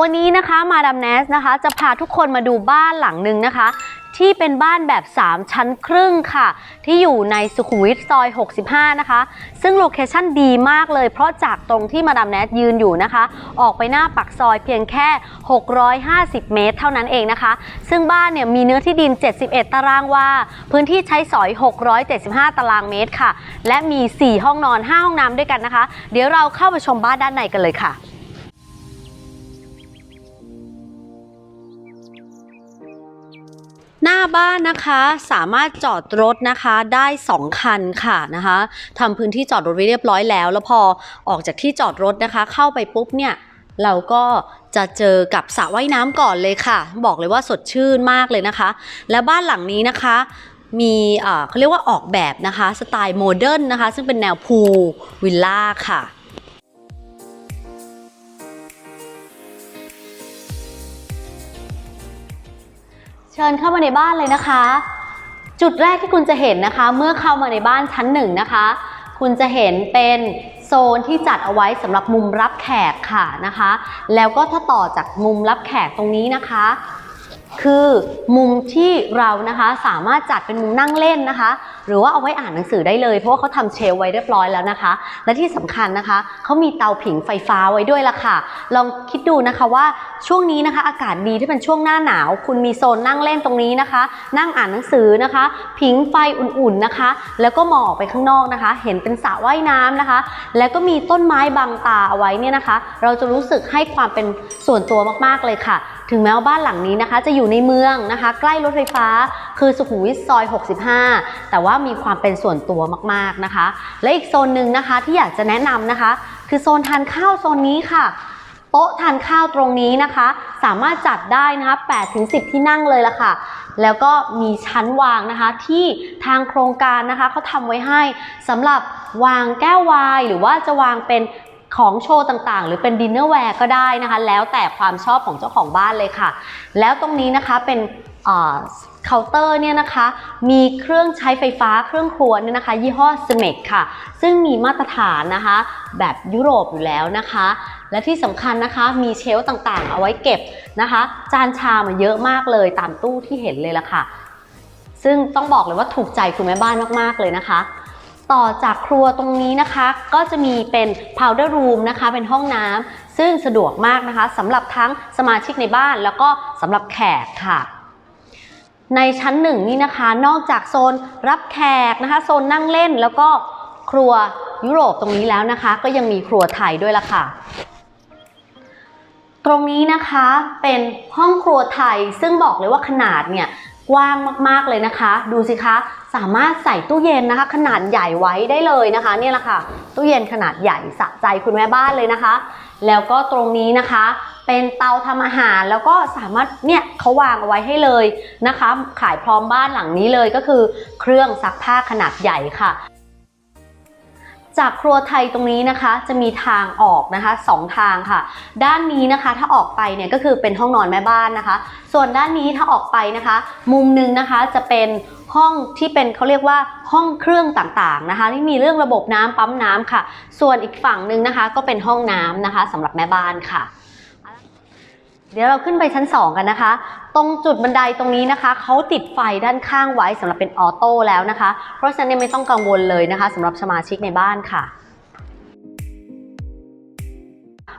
วันนี้นะคะมาดามแนสนะคะจะพาทุกคนมาดูบ้านหลังหนึ่งนะคะ ที่เป็นบ้านแบบ 3 ชั้นครึ่งค่ะ ที่อยู่ในสุขุมวิทซอย 65 นะคะ ซึ่งโลเคชั่นดีมากเลย เพราะจากตรงที่มาดามแนสยืนอยู่นะคะ ออกไปหน้าปักซอยเพียงแค่ 650 เมตร เท่านั้นเองนะคะ ซึ่งบ้านเนี่ยมีเนื้อที่ดิน 71 ตารางวาพื้นที่ใช้สอย 675 ตารางเมตรค่ะ และมี 4 ห้องนอน 5 ห้องน้ำด้วยกันนะคะ เดี๋ยวเราเข้าไปชมบ้านด้านในกันเลยค่ะ หน้าบ้านนะคะสามารถจอดรถนะคะได้ 2 คันค่ะนะคะทำพื้นที่จอดรถไว้เรียบร้อยแล้ว แล้วพอออกจากที่จอดรถนะคะ เข้าไปปุ๊บเนี่ยเราก็จะเจอกับสระว่ายน้ำก่อนเลยค่ะ บอกเลยว่าสดชื่นมากเลยนะคะ และบ้านหลังนี้นะคะมีเออเขาเรียกว่าออกแบบนะคะสไตล์โมเดิร์นนะคะ ซึ่งเป็นแนวพูลวิลล่าค่ะ ชิญเข้ามาในบ้านเลยนะคะ จุดแรกที่คุณจะเห็นนะคะ เมื่อเข้ามาในบ้านชั้นหนึ่งนะคะ คุณจะเห็นเป็นโซนที่จัดเอาไว้สำหรับมุมรับแขกค่ะนะคะ แล้วก็ถ้าต่อจากมุมรับแขกตรงนี้นะคะ คือมุมที่เรานะคะสามารถจัดเป็นมุมนั่งเล่นนะคะ หรือว่าเอาไว้อ่านหนังสือได้เลย เพราะว่าเขาทำเชลไว้เรียบร้อยแล้วนะคะ และที่สำคัญนะคะเขามีเตาผิงไฟฟ้าไว้ด้วยล่ะค่ะ ลองคิดดูนะคะว่าช่วงนี้นะคะอากาศดีที่เป็นช่วงหน้าหนาว คุณมีโซนนั่งเล่นตรงนี้นะคะ นั่งอ่านหนังสือนะคะ ผิงไฟอุ่นๆนะคะ แล้วก็มองออกไปข้างนอกนะคะ เห็นเป็นสระว่ายน้ำนะคะ แล้วก็มีต้นไม้บังตาเอาไว้เนี่ยนะคะ เราจะรู้สึกให้ความเป็นส่วนตัวมากๆเลยค่ะ ถึงแม้ว่าบ้านหลังนี้นะคะ จะอยู่ในเมืองนะคะ ใกล้รถไฟฟ้าคือสุขุมวิทซอย 65 แต่ว่ามีความเป็นส่วนตัวมากๆนะคะ และอีกโซนหนึ่งนะคะที่อยากจะแนะนำนะคะ คือโซนทานข้าวโซนนี้ค่ะโต๊ะทานข้าวตรงนี้นะคะ สามารถจัดได้นะคะ8ถึง10 ที่นั่งเลยละค่ะ แล้วก็มีชั้นวางนะคะ ที่ทางโครงการนะคะเขาทำไว้ให้สำหรับวางแก้ววาย หรือว่าจะวางเป็น ของโชว์ต่างๆ หรือเป็นดินเนอร์แวร์ก็ได้นะคะ แล้วแต่ความชอบของเจ้าของบ้านเลยค่ะ แล้วตรงนี้นะคะเป็นเคาน์เตอร์เนี่ยนะคะมีเครื่องใช้ไฟฟ้าเครื่องครัวเนี่ยนะคะ ยี่ห้อ s m e c ค่ะ ซึ่งมีมาตรฐานนะคะ แบบยุโรปอยู่แล้วนะคะ และที่สำคัญนะคะมีเชลฟ์ต่างๆ เอาไว้เก็บนะคะ จานชามมาเยอะมากเลยตามตู้ที่เห็นเลยละค่ะ ซึ่งต้องบอกเลยว่าถูกใจคุณแม่บ้านมากๆเลยนะคะ ต่อจากครัวตรงนี้นะคะ ก็จะมีเป็น powder room นะคะ เป็นห้องน้ำซึ่งสะดวกมากนะคะสำหรับทั้งสมาชิกในบ้านแล้วก็สำหรับแขกค่ะในชั้นหนึ่งนี่นะคะ นอกจากโซนรับแขกนะคะ โซนนั่งเล่นแล้วก็ครัวยุโรปตรงนี้แล้วนะคะ ก็ยังมีครัวไทยด้วยล่ะค่ะ ตรงนี้นะคะเป็นห้องครัวไทยซึ่งบอกเลยว่าขนาดเนี่ยกว้างมากๆเลยนะคะ ดูสิคะ สามารถใส่ตู้เย็นนะคะ ขนาดใหญ่ไว้ได้เลยนะคะเนี่ยแหละค่ะตู้เย็นขนาดใหญ่สะใจคุณแม่บ้านเลยนะคะ แล้วก็ตรงนี้นะคะ เป็นเตาทำอาหารแล้วก็สามารถเนี่ยเขาวางเอาไว้ให้เลยนะคะ ขายพร้อมบ้านหลังนี้เลยก็คือ เครื่องซักผ้าขนาดใหญ่ค่ะ จากครัวไทยตรงนี้นะคะ จะมีทางออกนะคะสองทางค่ะ ด้านนี้นะคะถ้าออกไปเนี่ยก็คือเป็นห้องนอนแม่บ้านนะคะ ส่วนด้านนี้ถ้าออกไปนะคะ มุมหนึงนะคะจะเป็นห้องที่เป็นเขาเรียกว่าห้องเครื่องต่างๆนะคะที่มีเรื่องระบบน้ำปั๊มน้ำค่ะ ส่วนอีกฝั่งหนึ่งนะคะ ก็เป็นห้องน้ำนะคะสำหรับแม่บ้านค่ะ เดี๋ยวเราขึ้นไปชั้น 2 กันนะคะ ตรงจุดบันไดตรงนี้นะคะเขาติดไฟด้านข้างไว้สำหรับเป็นออโต้แล้วนะคะ เพราะฉะนั้นไม่ต้องกังวลเลยนะคะสำหรับสมาชิกในบ้านค่ะ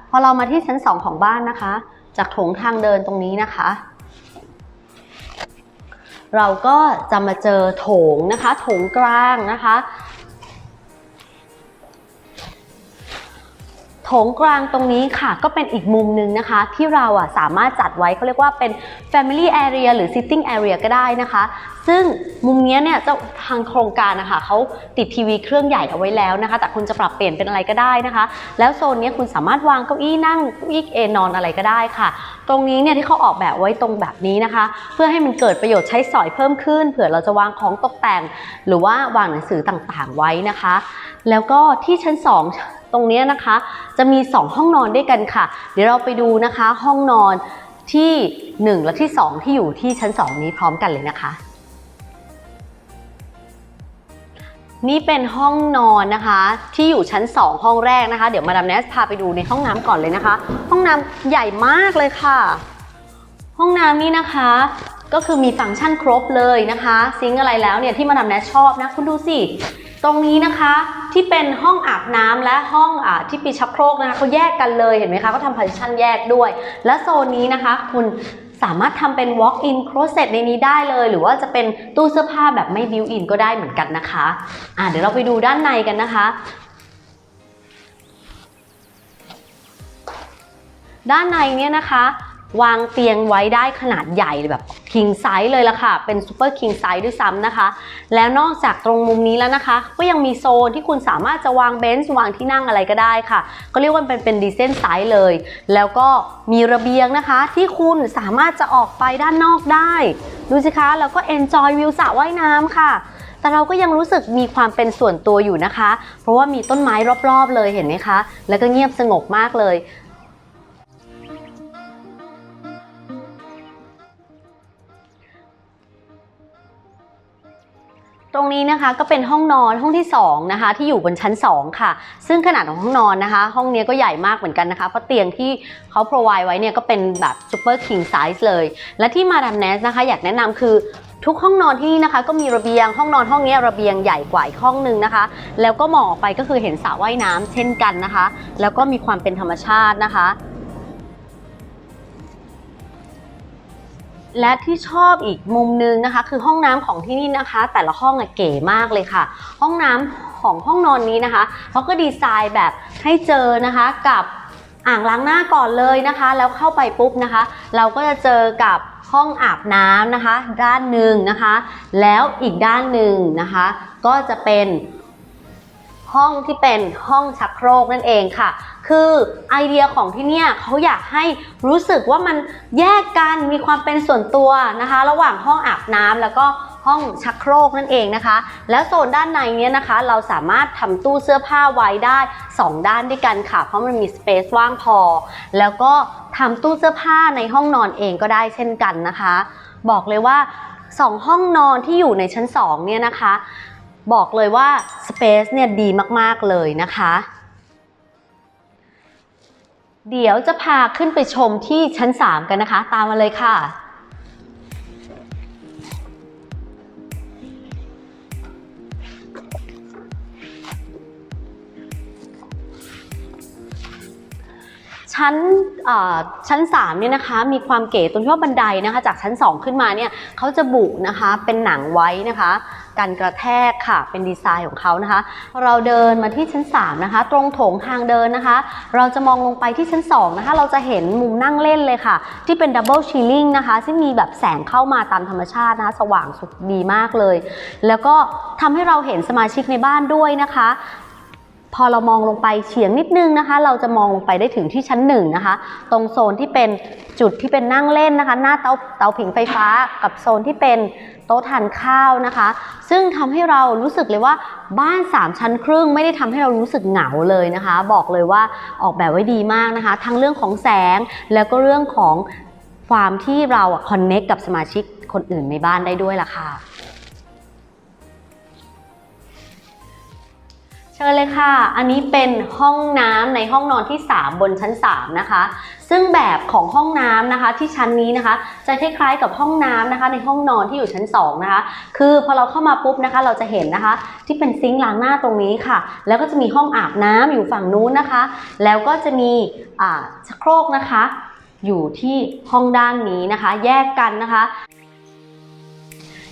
พอเรามาที่ชั้น 2 ของบ้านนะคะ จากโถงทางเดินตรงนี้นะคะ เราก็จะมาเจอโถงนะคะ โถงกลางนะคะ ถงกลางตรงนี้ค่ะ ก็เป็นอีกมุมหนึ่งนะคะ ที่เราอะสามารถจัดไว้เขาเรียกว่าเป็น Family Area หรือ Sitting Area ก็ได้นะคะ ซึ่งมุมเนี้ยเนี่ยเจ้าทางโครงการนะคะเขาติดทีวีเครื่องใหญ่เอาไว้แล้วนะคะ แต่คุณจะปรับเปลี่ยนเป็นอะไรก็ได้นะคะ แล้วโซนเนี้ยคุณสามารถวางเก้าอี้นั่งเก้าอี้เอนอนอะไรก็ได้ค่ะ ตรงนี้เนี่ยที่เขาออกแบบไว้ตรงแบบนี้นะคะ เพื่อให้มันเกิดประโยชน์ใช้สอยเพิ่มขึ้น เผื่อเราจะวางของตกแต่ง หรือว่าวางหนังสือต่างๆไว้นะคะ แล้วก็ที่ชั้น 2 ตรงนี้นะคะ จะมี 2 ห้องนอนด้วยกันค่ะ เดี๋ยวเราไปดูนะคะ ห้องนอนที่ 1 และที่ 2 ที่อยู่ที่ชั้น 2 นี้พร้อมกันเลยนะคะ นี่เป็นห้องนอนนะคะ ที่อยู่ชั้น 2 ห้องแรกนะคะ เดี๋ยวมาดามแนสพาไปดูในห้องน้ำก่อนเลยนะคะ ห้องน้ำใหญ่มากเลยค่ะ ห้องน้ำนี่นะคะก็คือมีฟังก์ชันครบเลยนะคะ ซิงอะไรแล้วเนี่ยที่มาดามแนสชอบนะ คุณดูสิ ตรงนี้นะคะที่เป็นห้องอาบน้ำและห้องอที่ปีชักโครกนะคะเขาแยกกันเลยเห็นไหมคะเขาทำพาร์ติชันแยกด้วย และโซนนี้นะคะ คุณสามารถทำเป็น walk-in closet ในนี้ได้เลย หรือว่าจะเป็นตู้เสื้อผ้าแบบไม่ built-in ก็ได้เหมือนกันนะคะอะเดี๋ยวเราไปดูด้านในกันนะคะ ด้านในเนี่ยนะคะ วางเตียงไว้ได้ขนาดใหญ่แบบ king size เลยละค่ะ เป็น super king size ด้วยซ้ำนะคะ แล้วนอกจากตรงมุมนี้แล้วนะคะ ก็ยังมีโซนที่คุณสามารถจะวางเบนช์วางที่นั่งอะไรก็ได้ค่ะ ก็เรียกว่าเป็นเป็นดีเซนไซส์เลย แล้วก็มีระเบียงนะคะ ที่คุณสามารถจะออกไปด้านนอกได้ ดูสิคะ แล้วก็ enjoy วิวสระว่ายน้ำค่ะแต่เราก็ยังรู้สึกมีความเป็นส่วนตัวอยู่นะคะ เพราะว่ามีต้นไม้รอบๆเลยเห็นไหมคะ แล้วก็เงียบสงบมากเลย ตรงนี้นะคะก็เป็นห้องนอนห้องที่2นะคะที่อยู่บนชั้น 2 ค่ะ ซึ่งขนาดของห้องนอนนะคะ ห้องนี้ก็ใหญ่มากเหมือนกันนะคะเพราะเตียงที่เขาพรอไวไว้เนี่ยก็เป็นแบบซูเปอร์คิงไซส์เลย และที่มาดามแนสนะคะ อยากแนะนำคือทุกห้องนอนที่นี่นะคะก็มีระเบียงห้องนอนห้องนี้ระเบียงใหญ่กว่าอีกห้องนึงนะคะ แล้วก็มองออกไปก็คือเห็นสระว่ายน้ำเช่นกันนะคะ แล้วก็มีความเป็นธรรมชาตินะคะ และที่ชอบอีกมุมนึงนะคะ คือห้องน้ำของที่นี่นะคะ แต่ละห้องอะเก๋มากเลยค่ะ ห้องน้ำของห้องนอนนี้นะคะเขาก็ดีไซน์แบบให้เจอนะคะกับอ่างล้างหน้าก่อนเลยนะคะ แล้วเข้าไปปุ๊บนะคะ เราก็จะเจอกับห้องอาบน้ำนะคะ ด้านหนึ่งนะคะ แล้วอีกด้านหนึ่งนะคะ ก็จะเป็น ห้องที่เป็นห้องชักโครกนั่นเองค่ะ คือไอเดียของที่เนี่ยเขาอยากให้รู้สึกว่ามันแยกกันมีความเป็นส่วนตัวนะคะ ระหว่างห้องอาบน้ำแล้วก็ห้องชักโครกนั่นเองนะคะ แล้วโซนด้านในเนี้ยนะคะ เราสามารถทำตู้เสื้อผ้าไว้ได้ 2 ด้านด้วยกันค่ะ เพราะมันมีสเปซว่างพอ แล้วก็ทำตู้เสื้อผ้าในห้องนอนเองก็ได้เช่นกันนะคะ บอกเลยว่า 2 ห้องนอนที่อยู่ในชั้น2เนี่ยนะคะ บอกเลยว่า Space เนี่ยดีมากๆเลยนะคะ เดี๋ยวจะพาขึ้นไปชมที่ชั้น 3 กันนะคะ ตามมาเลยค่ะชั้นชั้น3เนี่ยนะคะมีความเก๋ตรงที่ว่าบันไดนะคะจากชั้น 2 ขึ้นมาเนี่ยเขาจะบุนะคะเป็นหนังไว้นะคะ กันกระแทกค่ะ เป็นดีไซน์ของเขานะคะเราเดินมาที่ชั้น 3 นะคะ ตรงโถงทางเดินนะคะ เราจะมองลงไปที่ชั้น 2 นะคะ เราจะเห็นมุมนั่งเล่นเลยค่ะ ที่เป็นดับเบิลชีลิงนะคะ ซึ่งมีแบบแสงเข้ามาตามธรรมชาตินะคะ สว่างสุดดีมากเลย แล้วก็ทำให้เราเห็นสมาชิกในบ้านด้วยนะคะพอเรามองลงไปเฉียงนิดนึงนะคะ เราจะมองลงไปได้ถึงที่ชั้นหนึ่งนะคะ ตรงโซนที่เป็นจุดที่เป็นนั่งเล่นนะคะ หน้าเตาเตาผิงไฟฟ้ากับโซนที่เป็น โต๊ะทานข้าวนะคะ ซึ่งทำให้เรารู้สึกเลยว่าบ้าน 3 ชั้นครึ่งไม่ได้ทำให้เรารู้สึกเหงาเลยนะคะ บอกเลยว่าออกแบบไว้ดีมากนะคะ ทั้งเรื่องของแสงแล้วก็เรื่องของความที่เราคอนเน็กกับสมาชิกคนอื่นในบ้านได้ด้วยล่ะค่ะ ชิญเลยค่ะ อันนี้เป็นห้องน้ำในห้องนอนที่ 3 บนชั้น 3 นะคะ ซึ่งแบบของห้องน้ำนะคะที่ชั้นนี้นะคะ จะคล้ายๆกับห้องน้ำนะคะ ในห้องนอนที่อยู่ชั้น 2 นะคะ คือพอเราเข้ามาปุ๊บนะคะ เราจะเห็นนะคะ ที่เป็นซิงค์ล้างหน้าตรงนี้ค่ะ แล้วก็จะมีห้องอาบน้ำอยู่ฝั่งนู้นนะคะ แล้วก็จะมีอ่าชักโครกนะคะ อยู่ที่ห้องด้านนี้นะคะ แยกกันนะคะ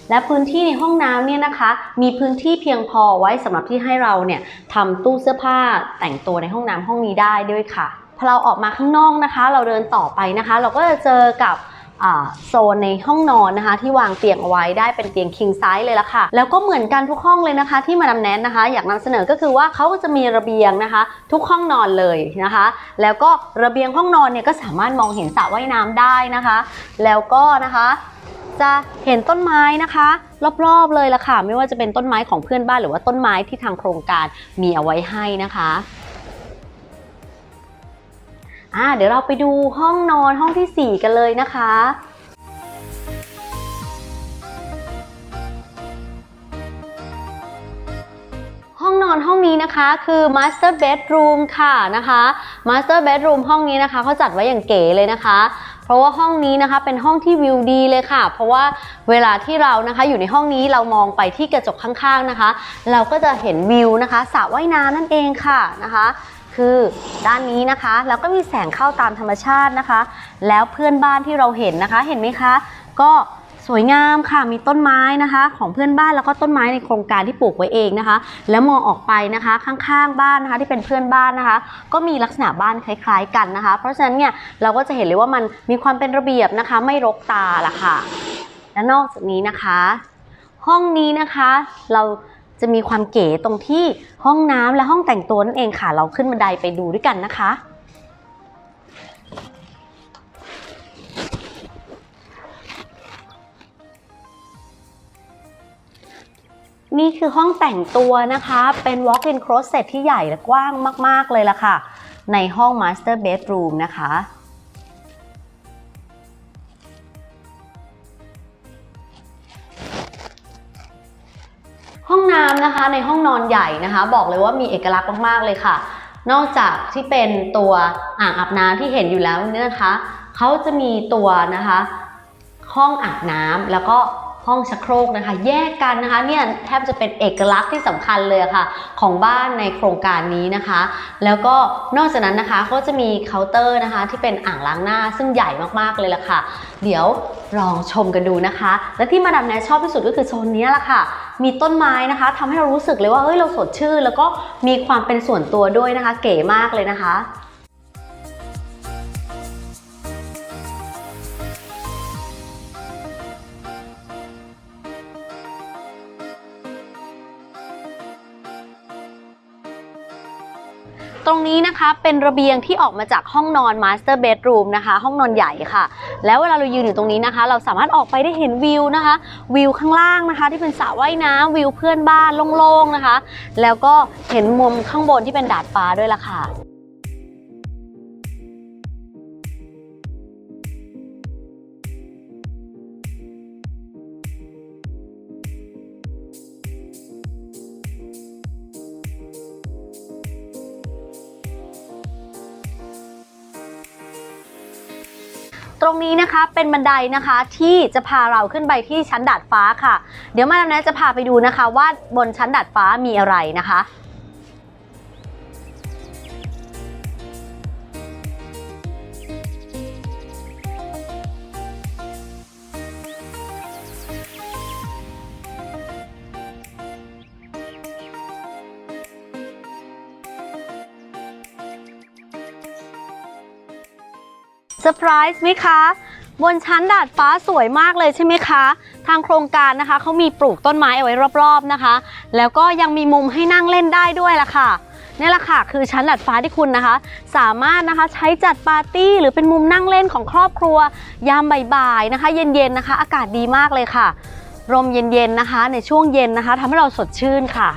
และพื้นที่ในห้องน้ำเนี่ยนะคะ มีพื้นที่เพียงพอไว้สำหรับที่ให้เราเนี่ยทำตู้เสื้อผ้าแต่งตัวในห้องน้ำห้องนี้ได้ด้วยค่ะพอเราออกมาข้างนอกนะคะ เราเดินต่อไปนะคะ เราก็จะเจอกับโซนในห้องนอนนะคะ ที่วางเตียงเอาไว้ได้เป็นเตียง king size เลยละค่ะ แล้วก็เหมือนกันทุกห้องเลยนะคะ ที่มาดามแนนนะคะ อยากนำเสนอก็คือว่าเขาก็จะมีระเบียงนะคะ ทุกห้องนอนเลยนะคะ แล้วก็ระเบียงห้องนอนเนี่ยก็สามารถมองเห็นสระว่ายน้ำได้นะคะ แล้วก็นะคะ จะเห็นต้นไม้นะคะ รอบๆเลยละค่ะ ไม่ว่าจะเป็นต้นไม้ของเพื่อนบ้านหรือว่าต้นไม้ที่ทางโครงการมีเอาไว้ให้นะคะอ่าเดี๋ยวเราไปดูห้องนอนห้องที่ 4 กันเลยนะคะห้องนอนห้องนี้นะคะคือ Master Bedroom ค่ะนะคะ Master Bedroom ห้องนี้นะคะเขาจัดไว้อย่างเก๋เลยนะคะ เพราะว่าห้องนี้นะคะเป็นห้องที่วิวดีเลยค่ะ เพราะว่าเวลาที่เรานะคะอยู่ในห้องนี้เรามองไปที่กระจกข้างๆนะคะ เราก็จะเห็นวิวนะคะสระว่ายน้ำนั่นเองค่ะนะคะคือด้านนี้นะคะ แล้วก็มีแสงเข้าตามธรรมชาตินะคะ แล้วเพื่อนบ้านที่เราเห็นนะคะเห็นไหมคะ ก็ สวยงามค่ะมีต้นไม้นะคะ ของเพื่อนบ้านแล้วก็ต้นไม้ในโครงการที่ปลูกไว้เองนะคะ แล้วมองออกไปนะคะข้างๆบ้านนะคะที่เป็นเพื่อนบ้านนะคะ ก็มีลักษณะบ้านคล้าย ๆ กันนะคะ เพราะฉะนั้นเนี่ยเราก็จะเห็นเลยว่ามันมีความเป็นระเบียบนะคะ ไม่รกตาละค่ะ และนอกจากนี้นะคะ ห้องนี้นะคะเราจะมีความเก๋ตรงที่ห้องน้ำและห้องแต่งตัวนั่นเองค่ะ เราขึ้นบันไดไปดูด้วยกันนะคะ นี่คือห้องแต่งตัวนะคะ เป็น walk-in closet ที่ใหญ่และกว้างมาก ๆ เลยล่ะค่ะ ในห้อง master bedroom นะคะ ห้องน้ำนะคะในห้องนอนใหญ่นะคะ บอกเลยว่ามีเอกลักษณ์มาก ๆ เลยค่ะ นอกจากที่เป็นตัวอ่างอาบน้ำที่เห็นอยู่แล้วเนี่นะคะ เขาจะมีตัวนะคะ ห้องอาบน้ำแล้วก็ ห้องชักโครกนะคะ แยกกันนะคะเนี่ยแทบจะเป็นเอกลักษณ์ที่สำคัญเลยะค่ะ ของบ้านในโครงการนี้นะคะ แล้วก็นอกจากนั้นนะคะก็จะมีเคาน์เตอร์นะคะ ที่เป็นอ่างล้างหน้าซึ่งใหญ่มากๆเลยล่ะค่ะ เดี๋ยวลองชมกันดูนะคะ และที่มาดามแนทชอบที่สุดก็คือโซนนี้แหละค่ะ มีต้นไม้นะคะทำให้เรารู้สึกเลยว่าเฮ้ยเราสดชื่นแล้วก็มีความเป็นส่วนตัวด้วยนะคะ เก๋มากเลยนะคะ ตรงนี้นะคะเป็นระเบียงที่ออกมาจากห้องนอนมาสเตอร์เบดรูมนะคะ ห้องนอนใหญ่ค่ะ แล้วเวลาเรายืนอยู่ตรงนี้นะคะ เราสามารถออกไปได้เห็นวิวนะคะ วิวข้างล่างนะคะ ที่เป็นสระว่ายน้ำวิวเพื่อนบ้านโล่งๆนะคะ แล้วก็เห็นมุมข้างบนที่เป็นดาดฟ้าด้วยล่ะค่ะ รงนี้นะคะเป็นบันไดนะคะที่จะพาเราขึ้นไปที่ชั้นดาดฟ้าค่ะ เดี๋ยวมาดามแนทจะพาไปดูนะคะ ว่าบนชั้นดาดฟ้ามีอะไรนะคะ อร์ไพรส์ไหมคะ บนชั้นดาดฟ้าสวยมากเลยใช่ไหมคะ ทางโครงการนะคะเขามีปลูกต้นไม้เอาไว้รอบๆนะคะ แล้วก็ยังมีมุมให้นั่งเล่นได้ด้วยล่ะค่ะนี่แหละค่ะคือชั้นดาดฟ้าที่คุณนะคะ สามารถนะคะใช้จัดปาร์ตี้หรือเป็นมุมนั่งเล่นของครอบครัว ยามบ่ายๆนะคะ เย็นๆนะคะ อากาศดีมากเลยค่ะลมเย็นๆนะคะ ในช่วงเย็นนะคะทำให้เราสดชื่นค่ะ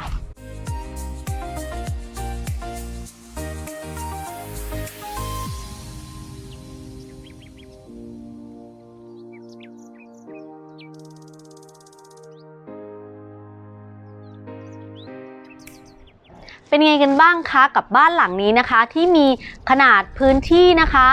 เป็นไงกันบ้างคะกับบ้านหลังนี้นะคะ ที่มีขนาดพื้นที่นะคะ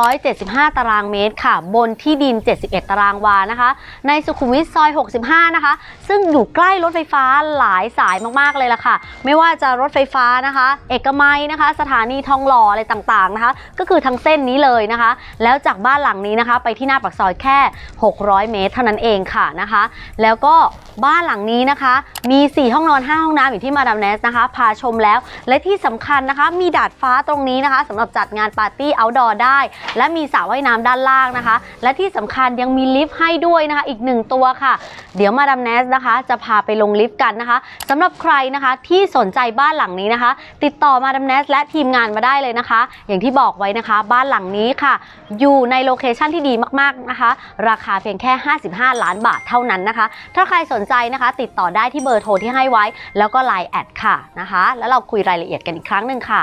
675 ตารางเมตรค่ะ บนที่ดิน 71 ตารางวานะคะ ในสุขุมวิทซอย 65 นะคะ ซึ่งอยู่ใกล้รถไฟฟ้าหลายสายมากๆเลยล่ะค่ะ ไม่ว่าจะรถไฟฟ้านะคะ เอกมัยนะคะ สถานีทองหล่ออะไรต่างๆนะคะ ก็คือทั้งเส้นนี้เลยนะคะ แล้วจากบ้านหลังนี้นะคะ ไปที่หน้าปากซอยแค่ 600 เมตร เท่านั้นเองค่ะนะคะ แล้วก็บ้านหลังนี้นะคะ มี 4 ห้องนอน 5 ห้องน้ำอยู่ที่มาดามแนสนะคะาชมแล้ว และที่สำคัญนะคะมีดาดฟ้าตรงนี้นะคะสำหรับจัดงานปาร์ตี้ outdoor ได้ และมีสระว่ายน้ำด้านล่างนะคะ และที่สำคัญยังมีลิฟต์ให้ด้วยนะคะ อีกหนึ่งตัวค่ะ เดี๋ยวมาดามแนสนะคะ จะพาไปลงลิฟต์กันนะคะสำหรับใครนะคะที่สนใจบ้านหลังนี้นะคะ ติดต่อมาดามแนสและทีมงานมาได้เลยนะคะ อย่างที่บอกไว้นะคะ บ้านหลังนี้ค่ะ อยู่ในโลเคชั่นที่ดีมากๆนะคะ ราคาเพียงแค่ 55 ล้านบาทเท่านั้นนะคะ ถ้าใครสนใจนะคะ ติดต่อได้ที่เบอร์โทรที่ให้ไว้ แล้วก็ Line แอดค่ะนะคะแล้วเราคุยรายละเอียดกันอีกครั้งหนึ่งค่ะ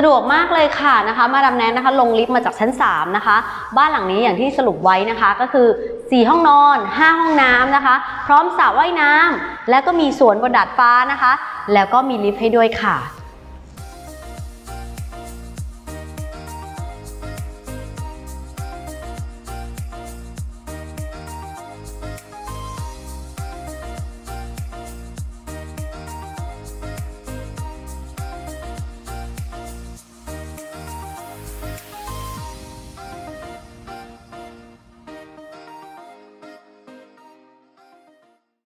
ะดวกมากเลยค่ะนะคะ มาดามแนนนะคะลงลิฟต์มาจากชั้น 3 นะคะ บ้านหลังนี้อย่างที่สรุปไว้นะคะก็คือ 4 ห้องนอน 5 ห้องน้ำนะคะ พร้อมสระว่ายน้ำแล้วก็มีสวนบนดาดฟ้านะคะ แล้วก็มีลิฟต์ให้ด้วยค่ะ